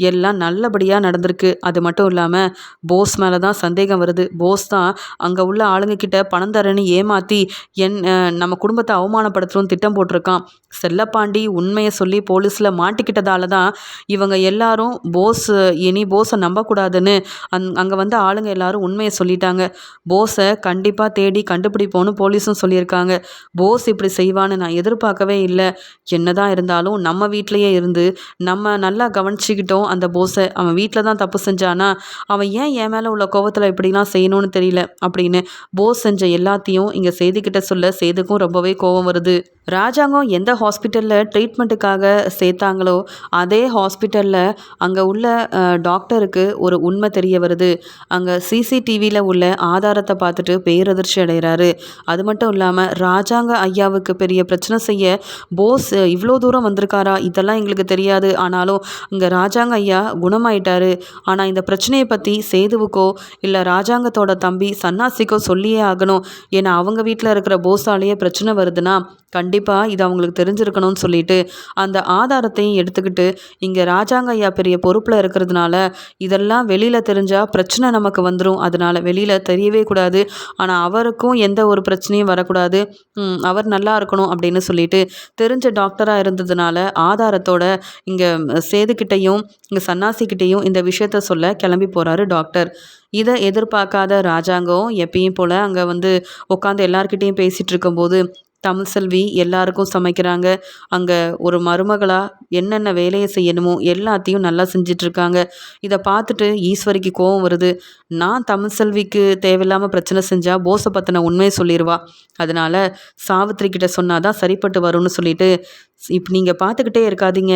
எல்லாம் நல்லபடியாக நடந்திருக்கு. அது மட்டும் இல்லாமல் போஸ் மேலே தான் சந்தேகம் வருது. போஸ் தான் அங்கே உள்ள ஆளுங்க கிட்ட பணம் தரேன்னு ஏமாற்றி என் நம்ம குடும்பத்தை அவமானப்படுத்தணும் திட்டம் போட்டிருக்கான். செல்லப்பாண்டி உண்மையை சொல்லி போலீஸில் மாட்டிக்கிட்டதால தான் இவங்க எல்லாரும் போஸ் இனி போஸை நம்ப நம்பக்கூடாதுன்னு அங் அங்கே வந்து ஆளுங்க எல்லாரும் உண்மையை சொல்லிட்டாங்க. போஸை கண்டிப்பாக தேடி கண்டுபிடிப்போன்னு போலீஸும் சொல்லியிருக்காங்க. போஸ் இப்படி செய்வான்னு நான் எதிர்பார்க்கவே இல்லை. என்னதான் இருந்தாலும் நம்ம வீட்லேயே இருந்து நம்ம நல்லா கவனிச்சிக்கிட்டோம் அந்த போஸை. அவன் வீட்டில் தான் தப்பு செஞ்சானா? அவன் ஏன் என் மேலே உள்ள கோவத்தில் இப்படிலாம் செய்யணும்னு தெரியல? அப்படின்னு போஸ் செஞ்ச எல்லாத்தையும் இங்கே செய்திக்கிட்ட சொல்ல செய்துக்கும் ரொம்பவே கோவம் வருது. ராஜாங்கம் எந்த ஹாஸ்பிட்டலில் ட்ரீட்மெண்ட்டுக்காக சேர்த்தாங்களோ அதே ஹாஸ்பிட்டலில் அங்கே உள்ள டாக்டருக்கு ஒரு உண்மை தெரிய வருது. அங்கே சிசிடிவியில் உள்ள ஆதாரத்தை பார்த்துட்டு பேரதிர்ச்சி அடைகிறாரு அது மட்டும் இல்லாமல் ராஜாங்க ஐயாவுக்கு பெரிய பிரச்சனை செய்ய போஸ் இவ்வளோ தூரம் வந்திருக்காரா? இதெல்லாம் எங்களுக்கு தெரியாது. ஆனாலும் இங்கே ராஜாங்க ஐயா குணமாயிட்டாரு. ஆனால் இந்த பிரச்சனையை பற்றி சேதுவுக்கோ இல்லை ராஜாங்கத்தோட தம்பி சன்னாசிக்கோ சொல்லியே ஆகணும். ஏன்னா அவங்க வீட்டில் இருக்கிற போஸாலேயே பிரச்சனை வருதுன்னா கண்டிப்பாக இது அவங்களுக்கு தெரிஞ்சிருக்கணும்னு சொல்லிட்டு அந்த ஆதாரத்தையும் எடுத்துக்கிட்டு இங்கே ராஜாங்க ஐயா பெரிய பொறுப்பில் இருக்கிறதுனால இதெல்லாம் வெளியில் தெரிஞ்சால் பிரச்சனை நமக்கு வந்துடும் அதனால் வெளியில் தெரியவே கூடாது. ஆனால் அவருக்கும் எந்த ஒரு பிரச்சனையும் வரக்கூடாது. அவர் நல்லா இருக்கணும் அப்படின்னு சொல்லிட்டு தெரிஞ்ச டாக்டராக இருந்ததுனால ஆதாரத்தோட இங்கே சேதுக்கிட்டையும் இங்கே சன்னாசிக்கிட்டேயும் இந்த விஷயத்த சொல்ல கிளம்பி போகிறாரு டாக்டர். இதை எதிர்பார்க்காத ராஜாங்கம் எப்பயும் போல் அங்கே வந்து உட்காந்து எல்லார்கிட்டேயும் பேசிகிட்டு இருக்கும்போது தமிழ் செல்வி எல்லாருக்கும் சமைக்கிறாங்க. அங்கே ஒரு மருமகளாக என்னென்ன வேலையை செய்யணுமோ எல்லாத்தையும் நல்லா செஞ்சிட்ருக்காங்க. இதை பார்த்துட்டு ஈஸ்வரிக்கு கோவம் வருது. நான் தமிழ் செல்விக்கு தேவையில்லாமல் பிரச்சனை செஞ்சால் போஸை பற்றின உண்மையை சொல்லிடுவா அதனால் சாவித்திரி கிட்ட சொன்னால் தான் சரிப்பட்டு வரும்னு சொல்லிட்டு இப்போ நீங்கள் பார்த்துக்கிட்டே இருக்காதீங்க.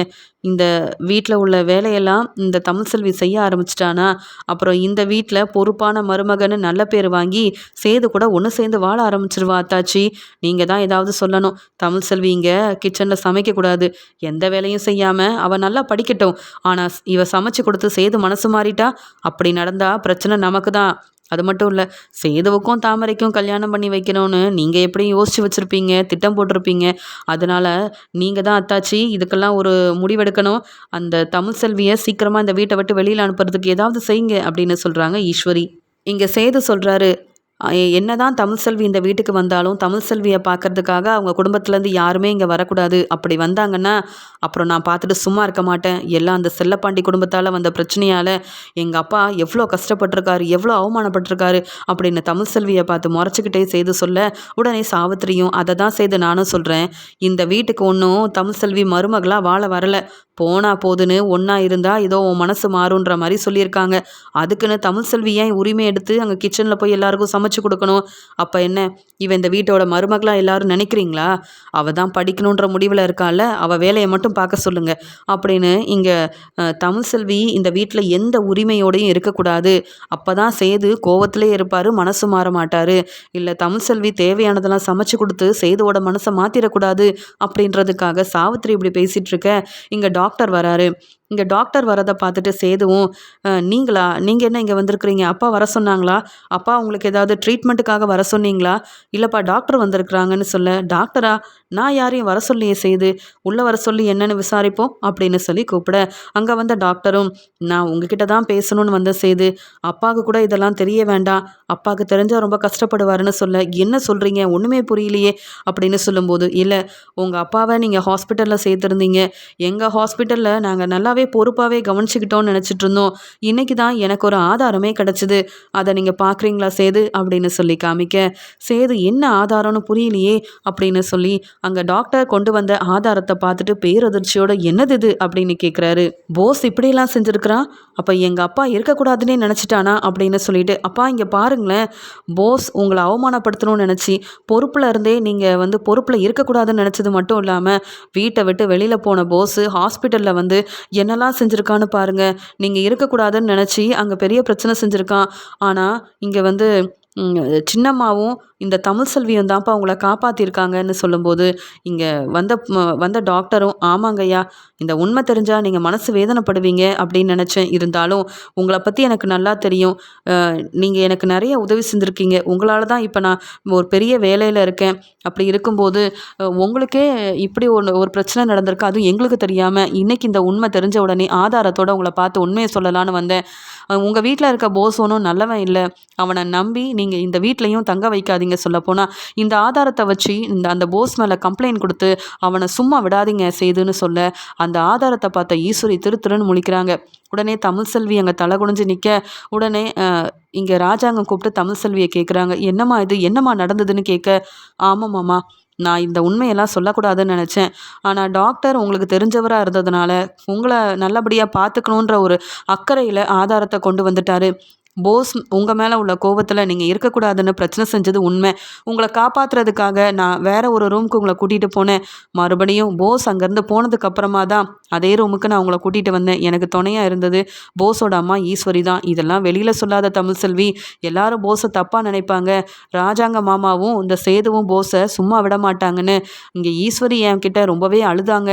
இந்த வீட்டில் உள்ள வேலையெல்லாம் இந்த தமிழ் செல்வி செய்ய ஆரம்பிச்சிட்டானா? அப்புறம் இந்த வீட்டில் பொறுப்பான மருமகன்னு நல்ல பேர் வாங்கி சேது கூட ஒன்று சேர்ந்து வாழ ஆரம்பிச்சிருவா அத்தாச்சி. நீங்கள் தான் ஏதாவது சொல்லணும். தமிழ் செல்வி இங்கே கிச்சனில் சமைக்கக்கூடாது எந்த வேலையும் செய்யாமல் அவள் நல்லா படிக்கட்டும். ஆனால் இவ சமைச்சு கொடுத்து சேது மனசு மாறிட்டா? அப்படி நடந்தால் பிரச்சனை நமக்கு தான். அது மட்டும் இல்லை சேதுவுக்கும் தாமரைக்கும் கல்யாணம் பண்ணி வைக்கணும்னு நீங்கள் எப்படி யோசித்து வச்சுருப்பீங்க திட்டம் போட்டிருப்பீங்க. அதனால் நீங்கள் தான் அத்தாச்சி இதுக்கெல்லாம் ஒரு முடிவெடுக்கணும். அந்த தமிழ் செல்வியை சீக்கிரமாக இந்த வீட்டை விட்டு வெளியில் அனுப்புறதுக்கு ஏதாவது செய்யுங்க அப்படின்னு சொல்கிறாங்க ஈஸ்வரி. இங்கே சேது சொல்கிறாரு என்னதான் தமிழ் செல்வி இந்த வீட்டுக்கு வந்தாலும் தமிழ் செல்வியை பார்க்கறதுக்காக அவங்க குடும்பத்துலேருந்து யாருமே இங்கே வரக்கூடாது. அப்படி வந்தாங்கன்னா அப்புறம் நான் பார்த்துட்டு சும்மா இருக்க மாட்டேன். எல்லாம் அந்த செல்லப்பாண்டி குடும்பத்தால் வந்த பிரச்சனையால் எங்கள் அப்பா எவ்வளோ கஷ்டப்பட்டிருக்காரு எவ்வளோ அவமானப்பட்டிருக்காரு அப்படின்னு தமிழ் செல்வியை பார்த்து முறைச்சிக்கிட்டே செய்து சொல்ல உடனே சாவித்திரியும் அதை தான் செய்து நானும் சொல்கிறேன் இந்த வீட்டுக்கு ஒன்றும் தமிழ் செல்வி மருமகளாக வாழ வரலை. போனா போதுன்னு ஒன்றா இருந்தால் ஏதோ உன் மனசு மாறுன்ற மாதிரி சொல்லியிருக்காங்க. அதுக்குன்னு தமிழ் செல்வி ஏன் உரிமை எடுத்து அங்கே கிச்சனில் போய் எல்லாருக்கும் சமைச்சு கொடுக்கணும். அப்போ என்ன? இவன் இந்த வீட்டோட மருமகளாக எல்லாரும் நினைக்கிறீங்களா? அவள் தான் படிக்கணுன்ற முடிவில் இருக்கால. அவள் வேலையை மட்டும் பார்க்க சொல்லுங்க. அப்படின்னு இங்கே தமிழ் செல்வி இந்த வீட்டில் எந்த உரிமையோடையும் இருக்கக்கூடாது. அப்போ தான் சேது கோவத்திலே இருப்பார் மனசு மாற மாட்டார். இல்லை தமிழ் செல்வி தேவையானதெல்லாம் சமைச்சு கொடுத்து சேதுவோட மனசை மாற்றிடக்கூடாது அப்படின்றதுக்காக சாவித்திரி இப்படி பேசிகிட்டு இருக்க. இங்கே டாக்டர் வராரு. இங்கே டாக்டர் வரதை பார்த்துட்டு சேதுவும் நீங்களா? நீங்கள் என்ன இங்கே வந்திருக்கிறீங்க? அப்பா வர சொன்னாங்களா? அப்பா உங்களுக்கு ஏதாவது ட்ரீட்மெண்ட்டுக்காக வர சொன்னீங்களா? இல்லைப்பா டாக்டர் வந்திருக்கிறாங்கன்னு சொல்ல டாக்டரா நான் யாரையும் வர சொல்லியே செய்து உள்ளே வர சொல்லி என்னென்னு விசாரிப்போம் அப்படின்னு சொல்லி கூப்பிட அங்கே வந்த டாக்டரும் நான் உங்ககிட்ட தான் பேசணும்னு வந்த செய்து அப்பாவுக்கு கூட இதெல்லாம் தெரிய வேண்டாம். அப்பாவுக்கு தெரிஞ்சால் ரொம்ப கஷ்டப்படுவாருன்னு சொல்ல என்ன சொல்கிறீங்க ஒன்றுமே புரியலையே அப்படின்னு சொல்லும்போது இல்லை உங்கள் அப்பாவை நீங்கள் ஹாஸ்பிட்டலில் சேர்த்துருந்தீங்க. எங்கள் ஹாஸ்பிட்டலில் நாங்கள் நல்லா நல்லாவே பொறுப்பாகவே கவனிச்சுக்கிட்டோம்னு நினச்சிட்டு இருந்தோம் இன்றைக்கி தான் எனக்கு ஒரு ஆதாரமே கிடச்சிது. அதை நீங்கள் பார்க்குறீங்களா சேது? அப்படின்னு சொல்லி காமிக்க. சேது என்ன ஆதாரம்னு புரியலையே அப்படின்னு சொல்லி அங்கே டாக்டர் கொண்டு வந்த ஆதாரத்தை பார்த்துட்டு பேரதிர்ச்சியோட என்னது இது? அப்படின்னு கேட்குறாரு போஸ் இப்படியெல்லாம் செஞ்சுருக்கிறான்? அப்போ எங்கள் அப்பா இருக்கக்கூடாதுன்னே நினச்சிட்டானா? அப்படின்னு சொல்லிட்டு அப்பா இங்கே பாருங்களேன். போஸ் உங்களை அவமானப்படுத்தணும்னு நினச்சி பொறுப்பில் இருந்தே நீங்கள் வந்து பொறுப்பில் இருக்கக்கூடாதுன்னு நினச்சது மட்டும் இல்லாமல் வீட்டை விட்டு வெளியில் போன போஸு ஹாஸ்பிட்டலில் வந்து என்னெல்லாம் செஞ்சுருக்கான்னு பாருங்கள் நீங்கள் இருக்கக்கூடாதுன்னு நினச்சி அங்கே பெரிய பிரச்சனை செஞ்சுருக்கான். ஆனால் இங்கே வந்து சின்னம்மாவும் இந்த தமிழ் செல்வியும் தான்ப்பா உங்களை காப்பாற்றிருக்காங்கன்னு சொல்லும்போது இங்கே வந்த வந்த டாக்டரும் ஆமாங்கய்யா இந்த உண்மை தெரிஞ்சால் நீங்கள் மனசு வேதனைப்படுவீங்க அப்படின்னு நினச்சேன். இருந்தாலும் உங்களை பற்றி எனக்கு நல்லா தெரியும். நீங்கள் எனக்கு நிறைய உதவி செஞ்சுருக்கீங்க. உங்களால் தான் இப்போ நான் ஒரு பெரிய வேலையில் இருக்கேன். அப்படி இருக்கும்போது உங்களுக்கே இப்படி ஒன்று ஒரு பிரச்சனை நடந்திருக்கு. அதுவும் எங்களுக்கு தெரியாமல் இன்னைக்கு இந்த உண்மை தெரிஞ்ச உடனே ஆதாரத்தோட உங்களை பார்த்து உண்மையை சொல்லலான்னு வந்தேன். உங்கள் வீட்டில் இருக்க போஸ் ஒன்றும் நல்லவன் இல்லை. அவனை நம்பி நீங்கள் இந்த வீட்லேயும் தங்க வைக்காதீங்க சொல்லப்போனால் இந்த ஆதாரத்தை வச்சு இந்த அந்த போஸ் மேலே கம்ப்ளைண்ட் கொடுத்து அவனை சும்மா விடாதீங்க செய்துன்னு சொல்ல அந்த ஆதாரத்தை பார்த்த ஈஸ்வரி திரு திருன்னு முழிக்கிறாங்க. உடனே தமிழ் செல்வி அங்கே தலை குனிஞ்சு நிற்க உடனே இங்கே ராஜாங்கம் கூப்பிட்டு தமிழ் செல்வியை கேட்குறாங்க என்னம்மா இது? என்னம்மா நடந்ததுன்னு கேட்க ஆமாம்மாம்மா நான் இந்த உண்மையெல்லாம் சொல்லக்கூடாதுன்னு நினச்சேன். ஆனால் டாக்டர் உங்களுக்கு தெரிஞ்சவராக இருந்ததுனால உங்களை நல்லபடியாக பார்த்துக்கணுன்ற ஒரு அக்கறையில் ஆதாரத்தை கொண்டு வந்துட்டாரு. போஸ் உங்கள் மேலே உள்ள கோவத்தில் நீங்கள் இருக்கக்கூடாதுன்னு பிரச்சனை செஞ்சது உண்மை. உங்களை காப்பாற்றுறதுக்காக நான் வேறு ஒரு ரூமுக்கு உங்களை கூட்டிகிட்டு போனேன். மறுபடியும் போஸ் அங்கேருந்து போனதுக்கப்புறமா தான் அதே ரூமுக்கு நான் உங்களை கூட்டிகிட்டு வந்தேன். எனக்கு துணையாக இருந்தது போஸோட அம்மா ஈஸ்வரி தான். இதெல்லாம் வெளியில் சொல்லாத தமிழ் செல்வி. எல்லாரும் போஸை தப்பாக நினைப்பாங்க. ராஜாங்க மாமாவும் இந்த சேதுவும் போஸை சும்மா விட மாட்டாங்கன்னு இங்கே ஈஸ்வரி என் கிட்டே ரொம்பவே அழுதாங்க.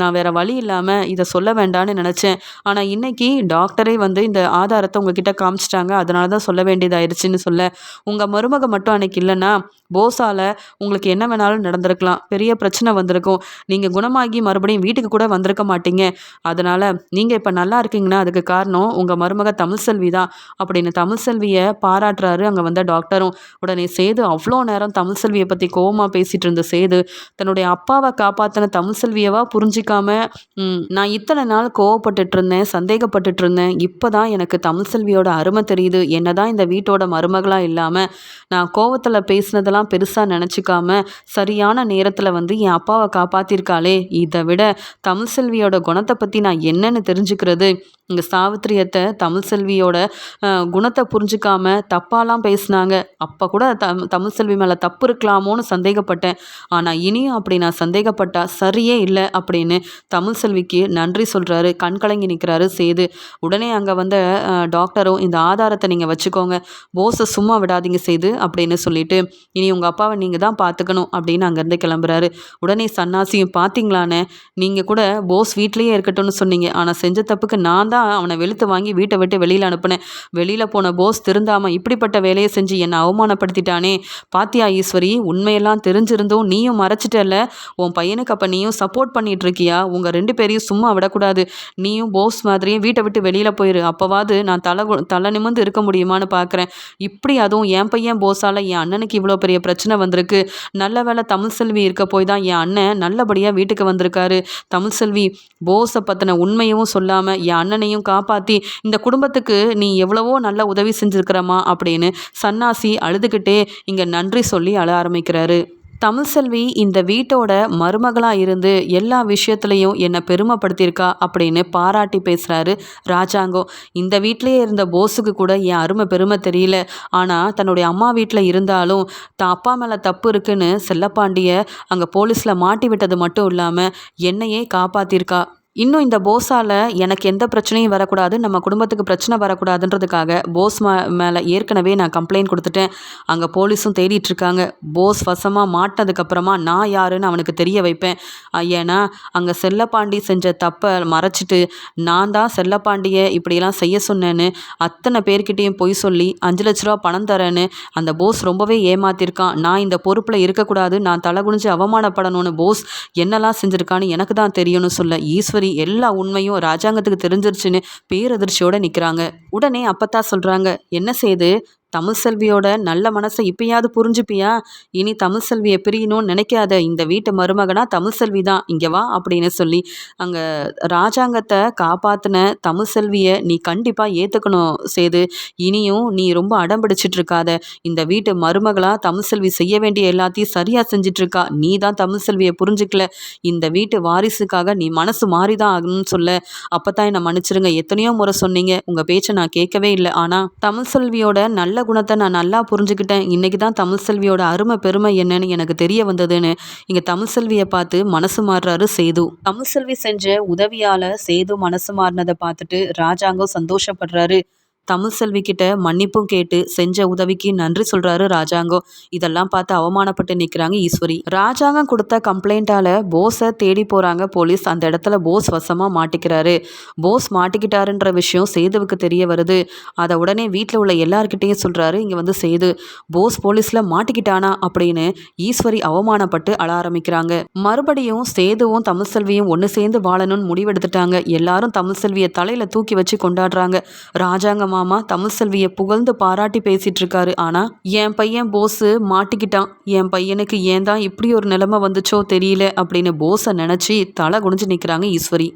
நான் வேறு வழி இல்லாமல் இதை சொல்ல வேண்டான்னு நினச்சேன். ஆனால் இன்னைக்கு டாக்டரே வந்து இந்த ஆதாரத்தை உங்ககிட்ட காமிச்சிட்டாங்க. அதனால தான் சொல்ல வேண்டியதாயிருச்சுன்னு சொல்ல உங்கள் மருமக மட்டும் அன்னைக்கு இல்லைன்னா போஸால் உங்களுக்கு என்ன வேணாலும் நடந்திருக்கலாம். பெரிய பிரச்சனை வந்திருக்கும். நீங்கள் குணமாகி மறுபடியும் வீட்டுக்கு கூட வந்திருக்க மாட்டீங்க. அதனால் நீங்கள் இப்போ நல்லா இருக்கீங்கன்னா அதுக்கு காரணம் உங்கள் மருமக தமிழ் செல்வி தான். அப்படின்னு தமிழ் செல்வியை பாராட்டுறாரு அங்கே வந்த டாக்டரும். உடனே சேது அவ்வளோ நேரம் தமிழ் செல்வியை பற்றி கோவமாக பேசிகிட்டு இருந்த சேது தன்னுடைய அப்பாவை காப்பாற்றின தமிழ் செல்வியவா புரிஞ்சிக்காம நான் இத்தனை நாள் கோவப்பட்டுட்டு இருந்தேன் சந்தேகப்பட்டுட்டு இருந்தேன். இப்போ தான் எனக்கு தமிழ் செல்வியோட அருமை தெரியுது. என்னதான் இந்த வீட்டோட மருமகளாக இல்லாமல் நான் கோவத்தில் பேசினதெல்லாம் பெருசாக நினச்சிக்காம சரியான நேரத்தில் வந்து என் அப்பாவை காப்பாற்றிருக்காளே இதை விட தமிழ் செல்வியோட குணத்தை பற்றி நான் என்னன்னு தெரிஞ்சுக்கிறது. இங்கே சாவித்திரியத்தை தமிழ் செல்வியோட குணத்தை புரிஞ்சுக்காம தப்பாலாம் பேசினாங்க. அப்போ கூட தம் தமிழ் செல்வி மேலே தப்பு இருக்கலாமோன்னு சந்தேகப்பட்டேன். ஆனால் இனியும் அப்படி நான் சந்தேகப்பட்டா சரியே இல்லை அப்படின்னு தமிழ் செல்விக்கு நன்றி சொல்கிறாரு கண் கலங்கி நிற்கிறாரு சேது. உடனே அங்கே வந்த டாக்டரும் இந்த ஆதாரத்தை நீங்கள் வச்சுக்கோங்க. போஸை சும்மா விடாதீங்க சேது அப்படின்னு சொல்லிட்டு இனி உங்கள் அப்பாவை நீங்கள் தான் பார்த்துக்கணும் அப்படின்னு அங்கேருந்து கிளம்புறாரு. உடனே சன்னாசியும் பார்த்தீங்களானே நீங்கள் கூட போஸ் வீட்லேயே இருக்கட்டும்னு சொன்னீங்க. ஆனால் செஞ்ச தப்புக்கு நான் தான் அவனை வெளுத்து வாங்கி வீட்டை விட்டு வெளியில் அனுப்புனேன். வெளியில் போன போஸ் திருந்தாமல் இப்படிப்பட்ட வேலையை செஞ்சு என்னை அவமானப்படுத்திட்டானே. பாத்தியா ஈஸ்வரி உண்மையெல்லாம் தெரிஞ்சிருந்தும் நீயும் மறைச்சிட்டல உன் பையனுக்கு அப்போ நீயும் சப்போர்ட் பண்ணிட்டு இருக்கியா உங்கள் ரெண்டு பேரையும் சும்மா விடக்கூடாது. நீயும் போஸ் மாதிரியே வீட்டை விட்டு வெளியில் போயிரு. அப்போவாது நான் தலை தலை நிமிர்ந்து இருக்க முடியுமான்னு பார்க்குறேன் இப்படி அதுவும் என் பையன் போஸால் என் அண்ணனுக்கு இவ்வளோ பெரிய பிரச்சனை வந்திருக்கு. நல்ல வேளை தமிழ் செல்வி இருக்க போய் தான் என் அண்ணன் நல்லபடியாக வீட்டுக்கு வந்திருக்காரு. தமிழ் செல்வி போஸை பற்றின உண்மையும் சொல்லாமல் என் என்னையும் காப்பாற்றி இந்த குடும்பத்துக்கு நீ எவ்வளவோ நல்ல உதவி செஞ்சுருக்கிறம்மா அப்படின்னு சன்னாசி அழுதுகிட்டே இங்கே நன்றி சொல்லி அழ ஆரம்பிக்கிறாரு. தமிழ் செல்வி இந்த வீட்டோட மருமகளாக இருந்து எல்லா விஷயத்துலையும் என்னை பெருமைப்படுத்தியிருக்கா அப்படின்னு பாராட்டி பேசுகிறாரு ராஜாங்கம் இந்த வீட்டிலேயே இருந்த போஸுக்கு கூட என் அருமை பெருமை தெரியல. ஆனால் தன்னுடைய அம்மா வீட்டில் இருந்தாலும் தான் அப்பா மேலே தப்பு இருக்குன்னு செல்லப்பாண்டிய அங்கே போலீஸில் மாட்டி விட்டது மட்டும் இல்லாமல் என்னையே காப்பாற்றிருக்கா இன்னும் இந்த போஸால் எனக்கு எந்த பிரச்சனையும் வரக்கூடாது நம்ம குடும்பத்துக்கு பிரச்சனை வரக்கூடாதுன்றதுக்காக போஸ் மே மேலே ஏற்கனவே நான் கம்ப்ளைண்ட் கொடுத்துட்டேன். அங்கே போலீஸும் தேடிட்டு இருக்காங்க. போஸ் வசமாக மாட்டினதுக்கப்புறமா நான் யாருன்னு அவனுக்கு தெரிய வைப்பேன். ஏன்னா அங்கே செல்லப்பாண்டி செஞ்ச தப்பை மறைச்சிட்டு நான் தான் செல்லப்பாண்டியை இப்படியெல்லாம் செய்ய சொன்னேன்னு அத்தனை பேர்கிட்டேயும் பொய் சொல்லி அஞ்சு லட்ச ரூபா பணம் தரேன்னு அந்த போஸ் ரொம்பவே ஏமாத்திருக்கான். நான் இந்த பொறுப்பில் இருக்கக்கூடாது. நான் தலை குனிஞ்சு அவமானப்படணும்னு போஸ் என்னெல்லாம் செஞ்சுருக்கான்னு எனக்கு தான் தெரியும்னு சொல்ல ஈஸ்வரி எல்லா உண்மையும் ராஜாங்கத்துக்கு தெரிஞ்சிருச்சுன்னு பேரதிர்ச்சியோட நிற்கிறாங்க உடனே அப்பத்தா சொல்கிறாங்க என்ன செய்து தமிழ் செல்வியோட நல்ல மனசை இப்பயாவது புரிஞ்சுப்பியா? இனி தமிழ் செல்வியை பிரியணும்னு நினைக்காத இந்த வீட்டு மருமகனா தமிழ் செல்வி தான். இங்கே வா அப்படின்னு சொல்லி அங்கே ராஜாங்கத்தை காப்பாற்றின தமிழ் செல்வியை நீ கண்டிப்பாக ஏற்றுக்கணும் சேது. இனியும் நீ ரொம்ப அடம் பிடிச்சிட்டு இருக்காத இந்த வீட்டு மருமகளாக தமிழ் செல்வி செய்ய வேண்டிய எல்லாத்தையும் சரியாக செஞ்சிட்ருக்கா நீ தான் தமிழ் செல்வியை புரிஞ்சுக்கல. இந்த வீட்டு வாரிசுக்காக நீ மனசு மாறி தான் ஆகணும்னு சொல்ல. அப்போ தான் என்னை மன்னிச்சிருங்க. எத்தனையோ முறை சொன்னீங்க. உங்கள் பேச்சை நான் கேட்கவே இல்லை. ஆனால் தமிழ் செல்வியோட நல்ல குணத்தை நான் நல்லா புரிஞ்சுக்கிட்டேன். இன்றைக்கி தான் தமிழ் செல்வியோட அருமை பெருமை என்னன்னு எனக்கு தெரிய வந்ததுன்னு இங்கே தமிழ் செல்வியை பார்த்து மனசு மாறுறாரு சேது. தமிழ் செல்வி செஞ்ச உதவியால் சேது மனசு மாறினதை பார்த்துட்டு ராஜாங்கம் சந்தோஷப்படுறாரு. தமிழ் செல்வி கிட்ட மன்னிப்பும் கேட்டு செஞ்ச உதவிக்கு நன்றி சொல்றாரு ராஜாங்கம் இதெல்லாம் பார்த்து அவமானப்பட்டு நிற்கிறாங்க ஈஸ்வரி. ராஜாங்கம் கொடுத்த கம்ப்ளைண்ட்டால் போஸை தேடி போறாங்க போலீஸ். அந்த இடத்துல போஸ் வசமா மாட்டிக்கிறாரு. போஸ் மாட்டிக்கிட்டாருன்ற விஷயம் சேதுவுக்கு தெரிய வருது. அதை உடனே வீட்டில் உள்ள எல்லார்கிட்டையும் சொல்றாரு. இங்க வந்து சேது போஸ் போலீஸ்ல மாட்டிக்கிட்டானா? அப்படின்னு ஈஸ்வரி அவமானப்பட்டு அழ ஆரம்பிக்கிறாங்க. மறுபடியும் சேதுவும் தமிழ் செல்வியும் ஒன்று சேர்ந்து வாழணும்னு முடிவெடுத்துட்டாங்க. எல்லாரும் தமிழ் செல்வியை தலையில தூக்கி வச்சு கொண்டாடுறாங்க. ராஜாங்கம் மாமா தமிழ் செல்வியை புகழ்ந்து பாராட்டி பேசிட்டு இருக்காரு ஆனா என் பையன் போஸு மாட்டிக்கிட்டான். என் பையனுக்கு ஏன் தான் இப்படி ஒரு நிலைமை வந்துச்சோ தெரியல அப்படின்னு போஸை நினைச்சு தலை குனிஞ்சு நிற்கிறாங்க ஈஸ்வரி.